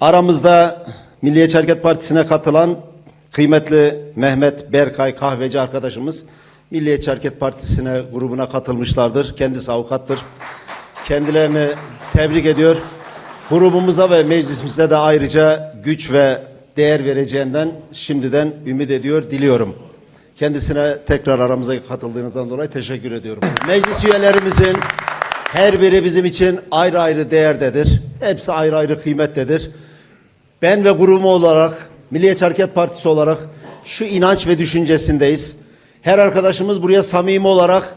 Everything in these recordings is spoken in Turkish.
Aramızda Milliyetçi Hareket Partisi'ne katılan kıymetli Mehmet Berkay Kahveci arkadaşımız Milliyetçi Hareket Partisi'ne grubuna katılmışlardır. Kendisi avukattır. Kendilerini tebrik ediyor. Grubumuza ve meclisimize de ayrıca güç ve değer vereceğinden şimdiden ümit ediyor, diliyorum. Kendisine tekrar aramıza katıldığınızdan dolayı teşekkür ediyorum. Meclis üyelerimizin her biri bizim için ayrı ayrı değerdedir. Hepsi ayrı ayrı kıymettedir. Ben ve grubum olarak, Milliyetçi Hareket Partisi olarak şu inanç ve düşüncesindeyiz. Her arkadaşımız buraya samimi olarak,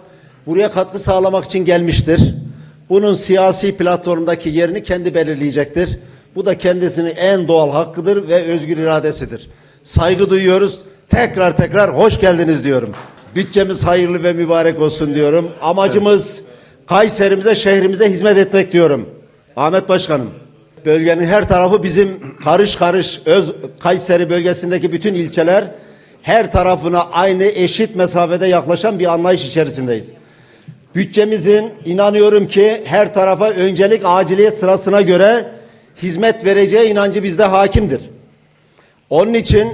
buraya katkı sağlamak için gelmiştir. Bunun siyasi platformdaki yerini kendi belirleyecektir. Bu da kendisinin en doğal hakkıdır ve özgür iradesidir. Saygı duyuyoruz. Tekrar tekrar hoş geldiniz diyorum. Bütçemiz hayırlı ve mübarek olsun diyorum. Amacımız Kayserimize, şehrimize hizmet etmek diyorum. Ahmet Başkanım. Bölgenin her tarafı bizim karış karış öz Kayseri bölgesindeki bütün ilçeler her tarafına aynı eşit mesafede yaklaşan bir anlayış içerisindeyiz. Bütçemizin inanıyorum ki her tarafa öncelik aciliyet sırasına göre hizmet vereceği inancı bizde hakimdir. Onun için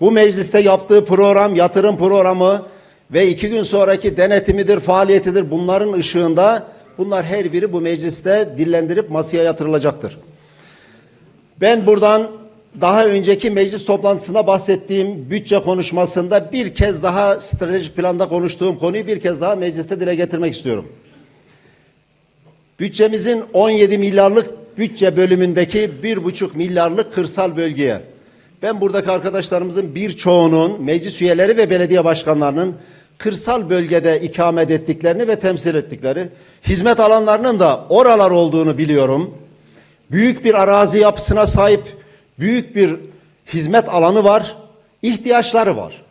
bu mecliste yaptığı program, yatırım programı ve iki gün sonraki denetimidir, faaliyetidir. Bunların ışığında bunlar her biri bu mecliste dillendirip masaya yatırılacaktır. Ben buradan daha önceki meclis toplantısında bahsettiğim bütçe konuşmasında bir kez daha stratejik planda konuştuğum konuyu bir kez daha mecliste dile getirmek istiyorum. Bütçemizin 17 milyarlık bütçe bölümündeki 1,5 milyarlık kırsal bölgeye ben buradaki arkadaşlarımızın birçoğunun meclis üyeleri ve belediye başkanlarının kırsal bölgede ikamet ettiklerini ve temsil ettikleri hizmet alanlarının da oralar olduğunu biliyorum. Büyük bir arazi yapısına sahip büyük bir hizmet alanı var, ihtiyaçları var.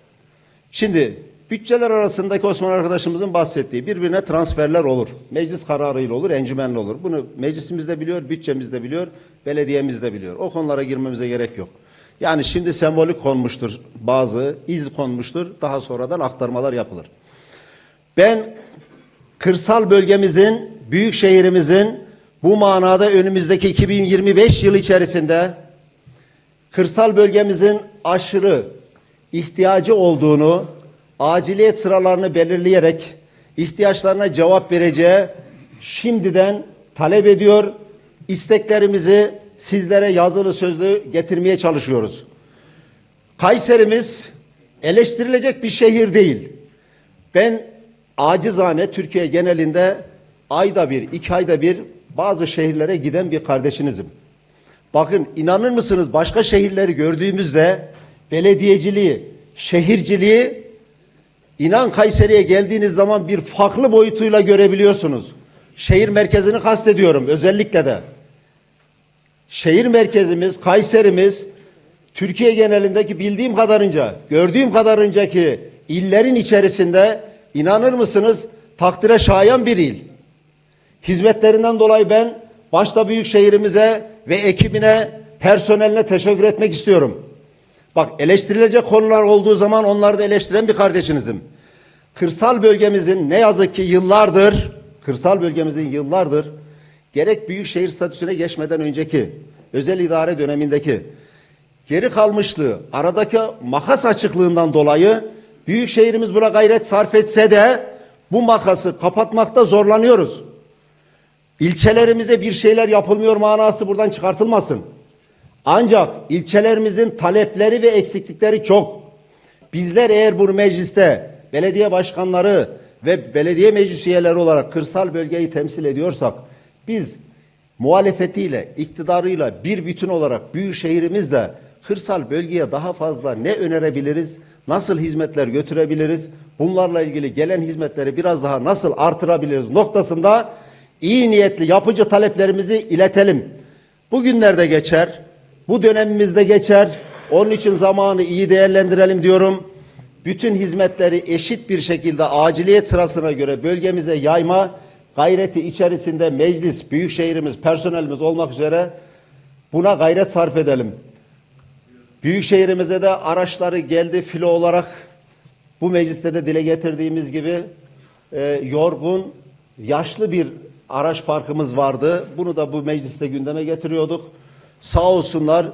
Şimdi bütçeler arasındaki Osman arkadaşımızın bahsettiği birbirine transferler olur. Meclis kararıyla olur, encümenle olur. Bunu meclisimiz de biliyor, bütçemiz de biliyor, belediyemiz de biliyor. O konulara girmemize gerek yok. Yani şimdi sembolik konmuştur bazı, iz konmuştur. Daha sonradan aktarmalar yapılır. Ben kırsal bölgemizin, büyük şehrimizin bu manada önümüzdeki 2025 yıl içerisinde kırsal bölgemizin aşırı ihtiyacı olduğunu aciliyet sıralarını belirleyerek ihtiyaçlarına cevap vereceği şimdiden talep ediyor. İsteklerimizi sizlere yazılı sözlü getirmeye çalışıyoruz. Kayserimiz eleştirilecek bir şehir değil. Ben acizane Türkiye genelinde ayda bir, iki ayda bir bazı şehirlere giden bir kardeşinizim. Bakın inanır mısınız başka şehirleri gördüğümüzde belediyeciliği, şehirciliği inan Kayseri'ye geldiğiniz zaman bir farklı boyutuyla görebiliyorsunuz. Şehir merkezini kastediyorum özellikle de. Şehir merkezimiz, Kayserimiz Türkiye genelindeki bildiğim kadarınca, gördüğüm kadarınca ki illerin içerisinde inanır mısınız takdire şayan bir il. Hizmetlerinden dolayı ben başta büyük şehrimize ve ekibine, personeline teşekkür etmek istiyorum. Bak eleştirilecek konular olduğu zaman onları da eleştiren bir kardeşinizim. Kırsal bölgemizin ne yazık ki yıllardır, kırsal bölgemizin yıllardır gerek büyük şehir statüsüne geçmeden önceki özel idare dönemindeki geri kalmışlığı, aradaki makas açıklığından dolayı büyük şehrimiz buna gayret sarf etse de bu makası kapatmakta zorlanıyoruz. İlçelerimize bir şeyler yapılmıyor manası buradan çıkartılmasın. Ancak ilçelerimizin talepleri ve eksiklikleri çok. Bizler eğer bu mecliste belediye başkanları ve belediye meclis üyeleri olarak kırsal bölgeyi temsil ediyorsak biz muhalefetiyle, iktidarıyla bir bütün olarak büyük şehrimizle kırsal bölgeye daha fazla ne önerebiliriz? Nasıl hizmetler götürebiliriz? Bunlarla ilgili gelen hizmetleri biraz daha nasıl artırabiliriz noktasında iyi niyetli yapıcı taleplerimizi iletelim. Bugünlerde geçer, bu dönemimizde geçer. Onun için zamanı iyi değerlendirelim diyorum. Bütün hizmetleri eşit bir şekilde aciliyet sırasına göre bölgemize yayma gayreti içerisinde meclis, büyükşehirimiz, personelimiz olmak üzere buna gayret sarf edelim. Büyükşehirimize de araçları geldi filo olarak bu mecliste de dile getirdiğimiz gibi e, yorgun, yaşlı bir araç parkımız vardı. Bunu da bu mecliste gündeme getiriyorduk. sağ olsunlar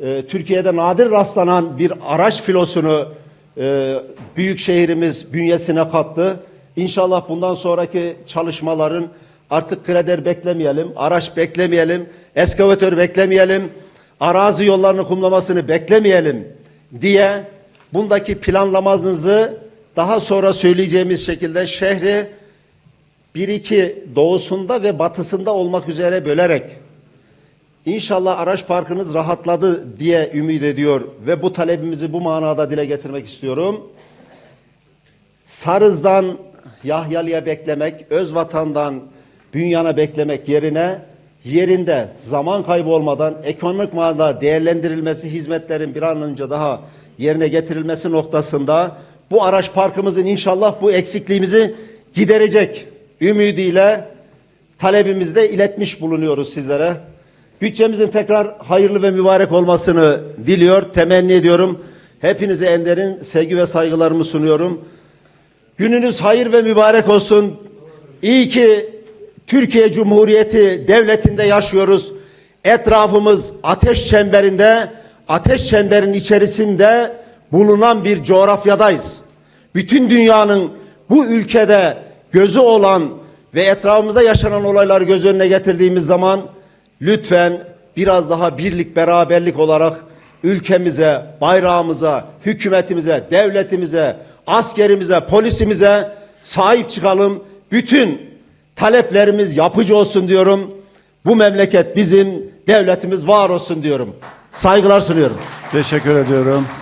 e, Türkiye'de nadir rastlanan bir araç filosunu e, büyük şehrimiz bünyesine kattı. İnşallah bundan sonraki çalışmaların artık kreder beklemeyelim, araç beklemeyelim, eskavatör beklemeyelim, arazi yollarını kumlamasını beklemeyelim diye bundaki planlamanızı daha sonra söyleyeceğimiz şekilde şehri bir iki doğusunda ve batısında olmak üzere bölerek İnşallah araç parkınız rahatladı diye ümit ediyor ve bu talebimizi bu manada dile getirmek istiyorum. Sarız'dan Yahyalı'ya beklemek, Özvatan'dan Bünyan'a beklemek yerine yerinde zaman kaybı olmadan ekonomik manada değerlendirilmesi, hizmetlerin bir an önce daha yerine getirilmesi noktasında bu araç parkımızın inşallah bu eksikliğimizi giderecek ümidiyle talebimizi de iletmiş bulunuyoruz sizlere. Bütçemizin tekrar hayırlı ve mübarek olmasını diliyor, temenni ediyorum. Hepinize en derin sevgi ve saygılarımı sunuyorum. Gününüz hayır ve mübarek olsun. İyi ki Türkiye Cumhuriyeti devletinde yaşıyoruz. Etrafımız ateş çemberinde, ateş çemberin içerisinde bulunan bir coğrafyadayız. Bütün dünyanın bu ülkede gözü olan ve etrafımızda yaşanan olayları göz önüne getirdiğimiz zaman lütfen biraz daha birlik beraberlik olarak ülkemize, bayrağımıza, hükümetimize, devletimize, askerimize, polisimize sahip çıkalım. Bütün taleplerimiz yapıcı olsun diyorum. Bu memleket bizim, devletimiz var olsun diyorum. Saygılar sunuyorum. Teşekkür ediyorum.